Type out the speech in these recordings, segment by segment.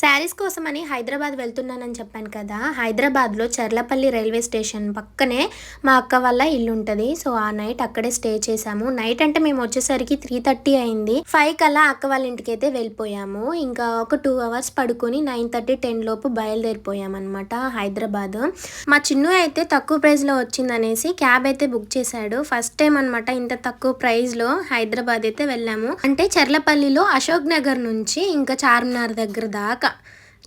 శారీస్ కోసమని హైదరాబాద్ వెళ్తున్నానని చెప్పాను కదా. హైదరాబాద్లో చర్లపల్లి రైల్వే స్టేషన్ పక్కనే మా అక్క వాళ్ళ ఇల్లు ఉంటుంది. సో ఆ నైట్ అక్కడే స్టే చేసాము నైట్ అంటే మేము వచ్చేసరికి త్రీ థర్టీ అయింది. ఫైవ్ కల్లా అక్క వాళ్ళ ఇంటికి అయితే వెళ్ళిపోయాము. ఇంకా ఒక టూ అవర్స్ పడుకొని నైన్ థర్టీ టెన్ లోపు బయలుదేరిపోయాం అనమాట హైదరాబాద్. మా చిన్ను అయితే తక్కువ ప్రైస్లో వచ్చిందనేసి క్యాబ్ అయితే బుక్ చేశాడు. ఫస్ట్ టైం అనమాట ఇంత తక్కువ ప్రైస్లో హైదరాబాద్ అయితే వెళ్ళాము. అంటే చర్లపల్లిలో అశోక్ నగర్ నుంచి ఇంకా చార్మినార్ దగ్గర దాకా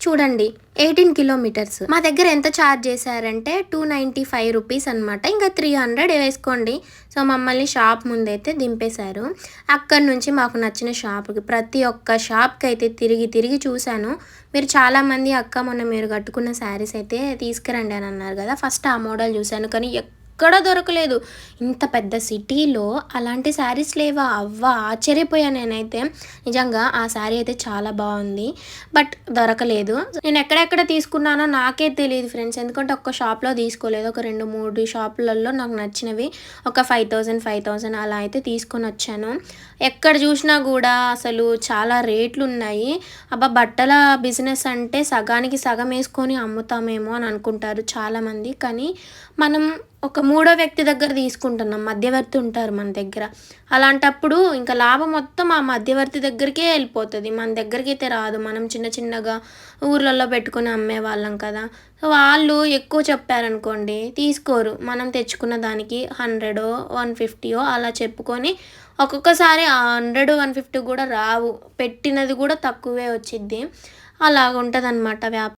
చూడండి ఎయిటీన్ కిలోమీటర్స్. మా దగ్గర ఎంత ఛార్జ్ చేశారంటే టూ నైంటీ ఫైవ్ రూపీస్ అనమాట ఇంకా త్రీ హండ్రెడ్ వేసుకోండి. సో మమ్మల్ని షాప్ ముందైతే దింపేశారు. అక్కడి నుంచి మాకు నచ్చిన షాప్కి ప్రతి ఒక్క షాప్కి అయితే తిరిగి తిరిగి చూశాను. మీరు చాలామంది అక్క మొన్న మీరు కట్టుకున్న శారీస్ అయితే తీసుకురండి అని అన్నారు కదా. ఫస్ట్ ఆ మోడల్ చూశాను. కానీ ఎక్కడ దొరకలేదు. ఇంత పెద్ద సిటీలో అలాంటి శారీస్ లేవా? అవ్వా ఆశ్చర్యపోయాను నేనైతే. నిజంగా ఆ శారీ అయితే చాలా బాగుంది. బట్ దొరకలేదు. నేను ఎక్కడెక్కడ తీసుకున్నానో నాకే తెలియదు ఫ్రెండ్స్. ఎందుకంటే ఒక్క షాప్లో తీసుకోలేదు. ఒక రెండు మూడు షాపులలో నాకు నచ్చినవి ఒక ఫైవ్ థౌజండ్ ఫైవ్ థౌజండ్ అలా అయితే తీసుకొని వచ్చాను. ఎక్కడ చూసినా కూడా అసలు చాలా రేట్లు ఉన్నాయి. అబ్బా బట్టల బిజినెస్ అంటే సగానికి సగం వేసుకొని అమ్ముతామేమో అని అనుకుంటారు చాలామంది. కానీ మనం ఒక మూడో వ్యక్తి దగ్గర తీసుకుంటున్నాం మధ్యవర్తి ఉంటారు మన దగ్గర. అలాంటప్పుడు ఇంకా లాభం మొత్తం ఆ మధ్యవర్తి దగ్గరికే వెళ్ళిపోతుంది. మన దగ్గరికి అయితే రాదు. మనం చిన్న చిన్నగా ఊర్లలో పెట్టుకుని అమ్మే వాళ్ళం కదా. సో వాళ్ళు ఎక్కువ చెప్పారనుకోండి తీసుకోరు. మనం తెచ్చుకున్న దానికి హండ్రెడో వన్ ఫిఫ్టీయో అలా చెప్పుకొని ఒక్కొక్కసారి ఆ హండ్రెడ్ వన్ ఫిఫ్టీ కూడా రావు. పెట్టినది కూడా తక్కువే వచ్చిద్ది. అలాగ ఉంటుంది అనమాట వ్యాపారం